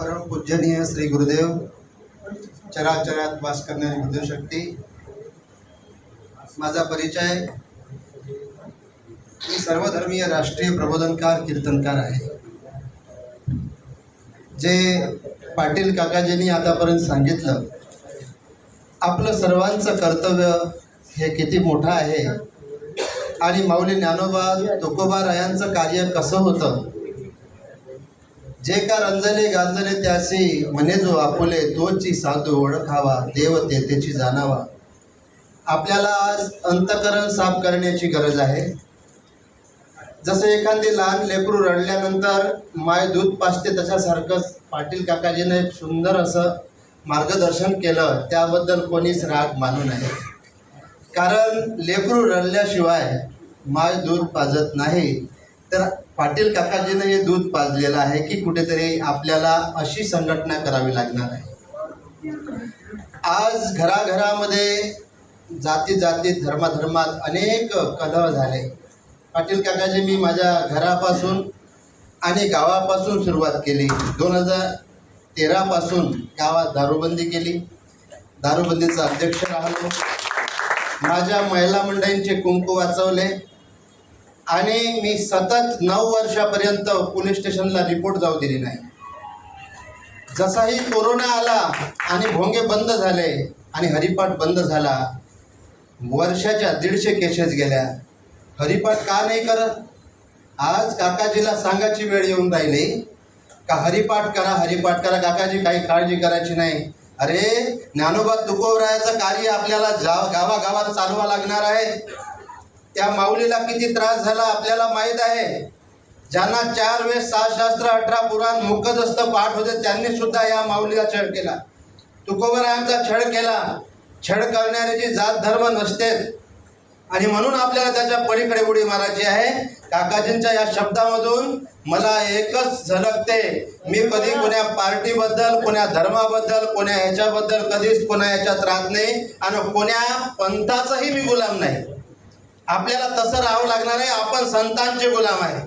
परम पूजनीय श्री गुरुदेव चराचरात वास करणारी गुरुदेव शक्ती. माझा परिचय मी सर्वधर्मीय राष्ट्रीय प्रबोधनकार कीर्तनकार आहे. जे पाटील काकाजींनी आतापर्यंत सांगितलं आपलं सर्वांचं कर्तव्य हे किती मोठं आहे आणि माऊली ज्ञानोबा तुकोबा रायांचं कार्य कसं होतं जे का रंजले गांजले त्यासी म्हणे जो आपुले तोची साधू ओळखावा देव तेथेची जाणावा. आपल्याला आज अंतकरण साफ करण्याची गरज आहे. जसं एखादी लहान लेकरू रडल्यानंतर माय दूध पाचते तशासारखंच पाटील काकाजीनं एक सुंदर असं मार्गदर्शन केलं त्याबद्दल कोणीच राग मानू नये. कारण लेकरू रडल्याशिवाय माय दूध पाजत नाही. तर पाटील काकाजीनं हे दूध पाजलेलं आहे की कुठेतरी आपल्याला अशी संघटना करावी लागणार आहे. आज घराघरामध्ये जाती जातीत धर्माधर्मात अनेक कलह झाले. पाटील काकाजी मी माझ्या घरापासून आणि गावापासून सुरुवात केली. दोन हजार तेरापासून गावात दारूबंदी केली. दारूबंदीचा अध्यक्ष राहिलो. माझ्या महिला मंडळींचे कुंकू वाचवले. आणि मी सतत नऊ वर्षापर्यंत पोलीस स्टेशनला रिपोर्ट जाऊ दिली नाही. जसाही कोरोना आला आणि भोंगे बंद झाले आणि हरिपाठ बंद झाला वर्षाच्या दीडशे केसेस गेल्या. हरिपाठ का नाही करत? आज काकाजीला सांगायची वेळ येऊन राहिली. का हरिपाठ करा हरिपाठ करा काकाजी काही काळजी करायची नाही. अरे ज्ञानोबा तुकोबरायाचं कार्य आपल्याला जा गावागावात चालवा लागणार आहे. त्या माऊलीला किती त्रास झाला आपल्याला माहीत आहे. ज्यांना चार वेळेस सहा शास्त्र अठरा पुराण मुखदस्त पाठ होते त्यांनी सुद्धा या माऊलीला छळ केला. तुकोबरायांचा छळ केला. छळ करणाऱ्याची जात धर्म नसते आणि म्हणून आपल्याला त्याच्या पलीकडे उडी मारायची आहे. काकाजींच्या या शब्दामधून मला एकच झलकते. मी कधी कोण्या पार्टीबद्दल कोण्या धर्माबद्दल कोण्या ह्याच्याबद्दल कधीच कोणा ह्याच्यात राहत नाही आणि कोण्या पंथाचाही मी गुलाम नाही. आपल्याला तसं राहावं लागणार आहे. आपण संतांचे गुलाम आहे.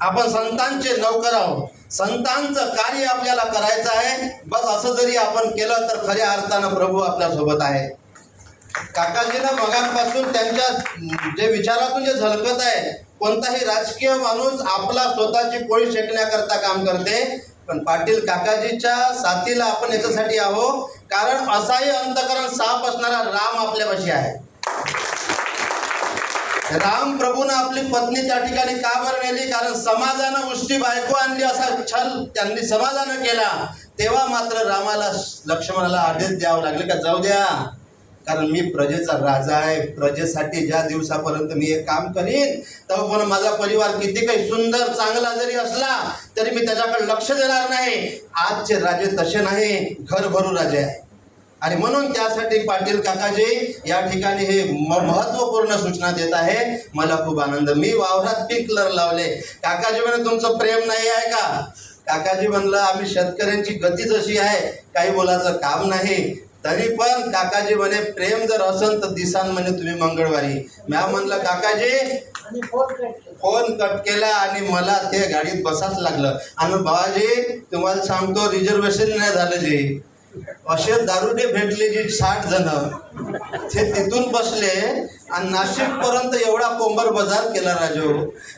आपण संतांचे नौकर आहोत. संतांचं कार्य आपल्याला करायचं आहे. बस असं जरी आपण केलं तर खऱ्या अर्थानं प्रभू आपल्यासोबत आहे. काकाजीनं मगांपासून त्यांच्या जे विचारातून जे झलकत आहे कोणताही राजकीय माणूस आपला स्वतःची पोळी शेकण्याकरता काम करते. पण पाटील काकाजीच्या साथीला आपण याच्यासाठी आहो कारण असाही अंतकरण साफ असणारा राम आपल्यापाशी आहे. राम प्रभून आपली पत्नी त्या ठिकाणी का बरं नेली कारण समाजानं उष्टी बायको आणली असा छल त्यांनी समाजानं केला. तेव्हा मात्र रामाला लक्ष्मणाला आदेश द्यावं लागले का? जाऊ द्या. कारण मी प्रजेचा राजा आहे. प्रजेसाठी ज्या दिवसापर्यंत मी हे काम करीन तेव्हा पण माझा परिवार किती काही सुंदर चांगला जरी असला तरी मी त्याच्याकडे लक्ष देणार नाही. आजचे राजे तसे नाही. घर भरू राजे आहे. आणि म्हणून त्यासाठी पाटील काकाजी या ठिकाणी हे म- महत्त्वपूर्ण सूचना देत आहे. मला खूप आनंद. मी वावरात पीक लर लावले. काकाजी म्हणे तुमचं प्रेम नाही आहे का? काकाजी म्हणलं आम्ही शेतकऱ्यांची गतीच अशी आहे काही बोलायचं काम नाही. तरी पण काकाजी म्हणे प्रेम जर असन तर दिसान म्हणे तुम्ही मंगळवारी. म्या म्हणलं काकाजी फोन कट केला. आणि मला ते गाडीत बसाच लागलं. आणि बाबाजी तुम्हाला सांगतो रिझर्वेशन नाही झालं जे. असे दारुडे भेटले जी साठ जण ते तिथून बसले. आणि नाशिक पर्यंत एवढा कोंबर बाजार केला राजो.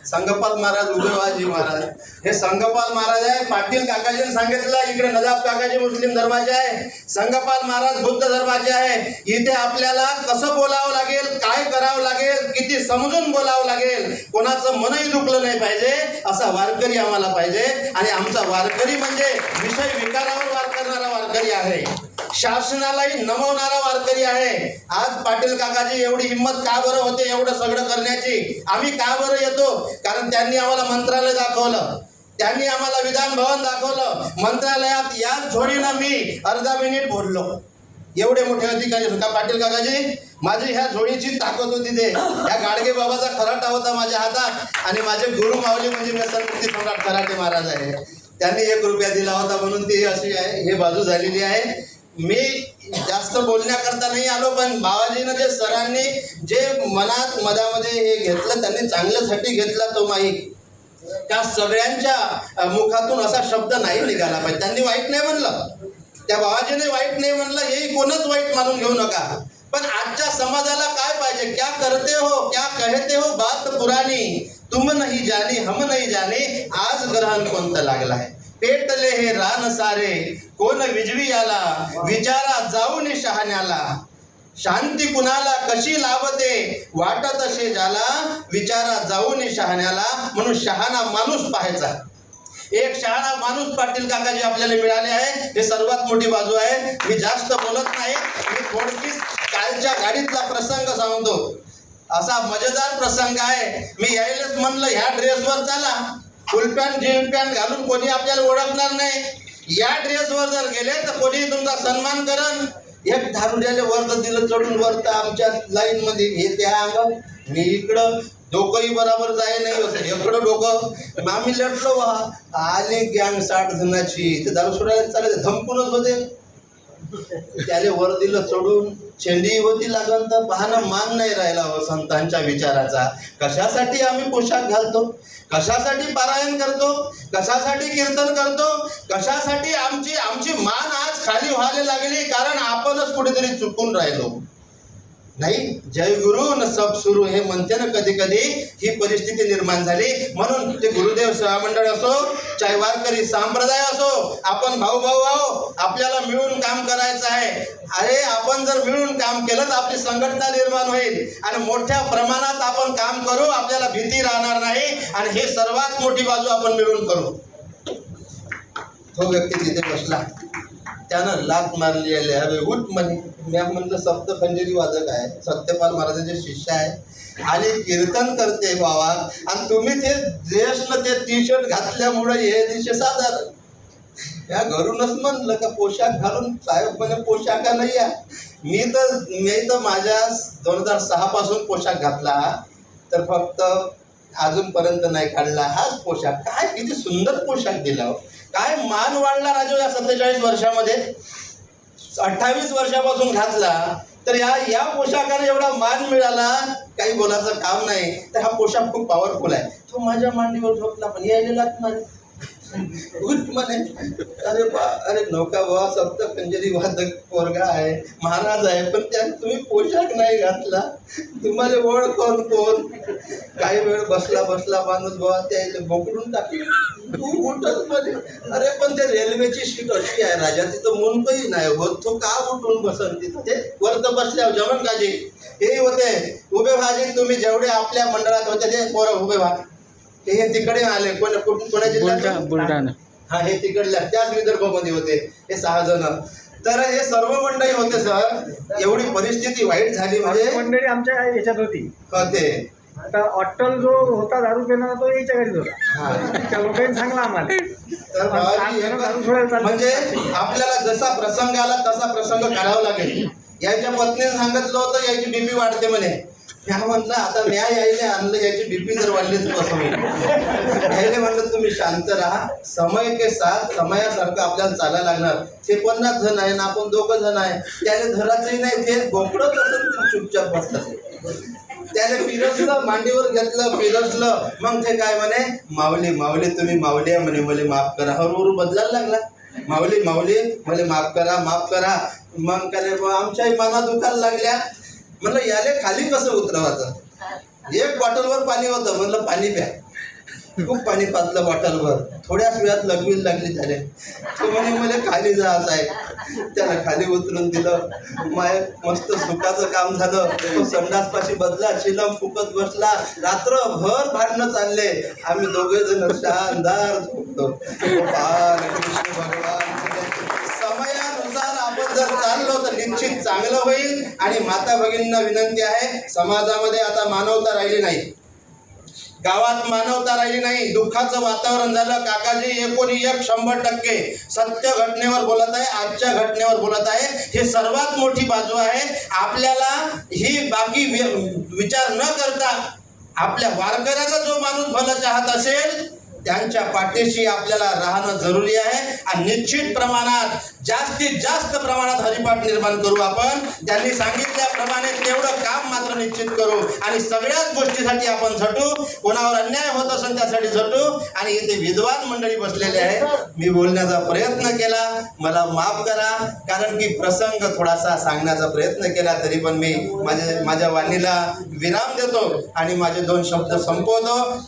संगपाल महाराज उदयवाजी महाराज. हे संगपाल महाराज आहे पाटील काकाजीने सांगितलं इकडे नजाब काकाजी मुस्लिम धर्माचे आहे संगपाल महाराज बुद्ध धर्माचे आहे. इथे आपल्याला कसं बोलावं लागेल काय करावं लागेल किती समजून बोलावं लागेल कोणाचं मनही दुखलं नाही पाहिजे असा वारकरी आम्हाला पाहिजे. आणि आमचा वारकरी म्हणजे विषय विकारावर वार करणारा वारकरी आहे. शासनालाही नमवणारा वारकरी आहे. आज पाटील काकाची एवढी हिंमत का बरं होते एवढं सगळं करण्याची? आम्ही का बरं येतो? कारण त्यांनी आम्हाला मंत्रालय दाखवलं. त्यांनी आम्हाला विधान भवन दाखवलं. मंत्रालयात याच झोडीनं मी अर्धा मिनिट बोललो. एवढे मोठे अधिकारी होता. पाटील काकाजी? माझी ह्या झोडीची ताकद होती ते. ह्या गाडगे बाबाचा खराटा होता माझ्या हातात. आणि माझे गुरु माऊली म्हणजे व्यसनमुक्ती सम्राट खराटे महाराज आहे. त्यांनी एक रुपया दिला होता म्हणून ती अशी आहे. हे बाजू झालेली आहे. मी जास्त बोलण्याकरता नाही आलो पण बाबाजीनं जे सरांनी जे मनात मधामध्ये हे घेतलं त्यांनी चांगल्यासाठी घेतला तो माईक त्या सगळ्यांच्या मुखातून असा शब्द नाही निघाला पाहिजे. त्यांनी वाईट नाही म्हणलं. त्या बाबाजीने वाईट नाही म्हणलं हे कोणच वाईट मानून घेऊ नका. पण आजच्या समाजाला काय पाहिजे? क्या करते हो क्या कहते हो बात पुराणी? तुम नाही जाने हम नाही जाने आज ग्रहण कोणतं लागलाय? आहे पेटले हे रान सारे कोण विजवी आला? विचारा जाऊन शहाण्याला. शांती कुणाला कशी लाभते? वाटत असे ज्याला विचारा जाऊन शहाण्याला. म्हणून शहाणा माणूस पाहायचा. एक शहाणा माणूस पाटील काकाजी आपल्याला मिळाले आहे. हे सर्वात मोठी बाजू आहे. मी जास्त बोलत नाही. मी थोडकीच कालच्या गाडीतला प्रसंग सांगतो. असा मजेदार प्रसंग आहे. मी यायलाच म्हणलं ह्या ड्रेसवर चला. फुल पॅन्ट जीन पॅन्ट घालून कोणी आपल्याला ओळखणार नाही. या ड्रेसवर जर गेले तर कोणी तुमचा सन्मान करण एक धारुड्याला वरत दिलं चढून वरत आमच्या लाईन मध्ये हे त्या अंग मी इकडं डोकंही बरोबर जाय नाही असं इकडं डोकं. आम्ही लढलो वा आले गँग साठ जणाची. ते दारू सोडायला चालेल धमकूनच होते. त्याले वर दिलं सोडून शेंडी होती लागन तर पाहणं मान नाही राहिला हो संतांच्या विचाराचा. कशासाठी आम्ही पोशाख घालतो? कशासाठी पारायण करतो? कशासाठी कीर्तन करतो? कशासाठी आमची आमची मान आज खाली व्हायला लागली कारण आपणच कुठेतरी चुकून राहिलो. नाही जय गुरु न सब सुरू हे म्हणते ना कधी कधी ही परिस्थिती निर्माण झाली. म्हणून ते गुरुदेव सेवा मंडळ असो चाय वारकरी संप्रदाय असो आपण भाऊ भाऊ आहो आपल्याला मिळून काम करायचं आहे. अरे आपण जर मिळून काम केलं तर आपली संघटना निर्माण होईल. आणि मोठ्या प्रमाणात आपण काम करू आपल्याला भीती राहणार नाही. आणि हे सर्वात मोठी बाजू आपण मिळून करू. तो व्यक्ती तिथे बसला. त्यानं लात मारली आहे अरे उठ म्हण म्या म्हणलं सप्तखंजरी वादक आहे. सत्यपाल महाराजांचे शिष्य आहे. आणि कीर्तन करते बाबा. आणि तुम्ही ते ड्रेसनं ते टी शर्ट घातल्यामुळे हे दिशे साधारण या घरूनच म्हणलं का पोशाख घालून साहेब म्हणजे पोशाखा नाही आहे. मी तर मी तर माझ्या दोन हजार सहा पासून पोशाख घातला. तर फक्त अजूनपर्यंत नाही काढला हाच पोशाख. काय किती सुंदर पोशाख दिला हो. काय मान वाढला राजू या सत्तेचाळीस वर्षामध्ये? अठ्ठावीस वर्षापासून घातला तर या या पोशाखाने एवढा मान मिळाला काही बोलायचं काम नाही. तर हा पोशाख खूप पॉवरफुल आहे. तो माझ्या मांडीवर झोपला पण यायला नाही. म्हणे अरे बा अरे नौका बा सप्त कंजरी वादक पोरगा आहे महाराज आहे पण त्यात तुम्ही पोशाख नाही घातला. तुम्हाला वळ कोण कोण? काही वेळ बसला बसला माणूस बाबा त्या बोकडून टाकले. तू उठत म्हणे अरे पण ते रेल्वेची सीट अशी आहे राजा तिथं मुंबई नाही होत. तो का उठून बसन तिथं? ते वर्त बसल्यावर जेवण काजी हे होते. उभे भाजी तुम्ही जेवढे आपल्या मंडळात होते ते पोरं उभे भाजी हे हे तिकडे आले कोण कुठून कोणा जिल्ह्यात? बुलढाणा हा हे तिकडल्या त्याच विदर्भामध्ये होते हे सहा जण. तर हे सर्व मंडळी होते सर. एवढी परिस्थिती वाईट झाली म्हणजे मंडळी आमच्या याच्यात होती. होते. आता अट्टल जो होता दारू पिणारा तो याच्या गाडीत होता. हा. त्या लोकांनी सांगला आम्हाला. तर. म्हणजे आपल्याला जसा प्रसंग आला तसा प्रसंग करावा लागेल. याच्या पत्नीने सांगितलं होतं याची बीपी वाढते म्हणे. ह्या म्हणलं आता न्याय यायला आणलं याची बीपी जर वाढली तर कसं यायला म्हणलं तुम्ही शांत राहा. समय के साथ समयासारखं आपल्याला चालायला लागणार. ते पन्नास जण आहे ना आपण दोघं जण आहे. त्याने धराचंही नाही ते बोकडत असं चुपचाप बसतात? त्याने फिरसलं मांडीवर घेतलं फिरसलं मग ते काय म्हणे? माऊली माऊली तुम्ही माऊली आहे म्हणे मला माफ करा. हळूहळू बदलायला लागला. माऊली माऊली मला माफ करा माफ करा. मग काय रे आमच्याही मना दुखायला लागल्या. म्हणलं याले खाली कसं उतरवायचं? एक बॉटलवर पाणी होतं म्हणलं पाणी प्या. खूप पाणी पाजलं बॉटलवर. थोड्याच वेळात लगवीन लागली त्याने तो म्हणे मला खाली जायचं आहे त्याला खाली उतरून दिलं. माय मस्त सुखाचं काम झालं. तो संडासपाशी बदला शिलम फुकत बसला. रात्रभर भांडणं चालले. आम्ही दोघे जण शानदार झोपतो. कृष्ण भगवान. समयानुसार आपण जर चाललो तर निश्चित चांगलं होईल. आणि माता भगिनींना विनंती आहे समाजामध्ये आता मानवता राहिली नाही. गावात मानवता राहिली नाही दुःखाचं वातावरण झालं. काकाजी एकोणी एक शंभर टक्के सत्य घटनेवर बोलत आहे आजच्या घटनेवर बोलत आहे. हे सर्वात मोठी बाजू आहे. आपल्याला ही बाकी विचार न करता आपल्या वारकऱ्याचा जो माणूस भलं चाहत असेल त्यांच्या पाठीशी आपल्याला राहणं जरुरी आहे. आणि निश्चित प्रमाणात जास्तीत जास्त प्रमाणात हरिपाठ निर्माण करू आपण. त्यांनी सांगितल्याप्रमाणे तेवढं काम मात्र निश्चित करू. आणि सगळ्याच गोष्टीसाठी आपण झटू. कोणावर अन्याय होत असेल त्यासाठी झटू. आणि इथे विद्वान मंडळी बसलेले आहे मी बोलण्याचा प्रयत्न केला. मला माफ करा. कारण की प्रसंग थोडासा सांगण्याचा प्रयत्न केला तरी पण मी माझ्या माझ्या वाणीला विराम देतो. आणि माझे दोन शब्द संपवतो.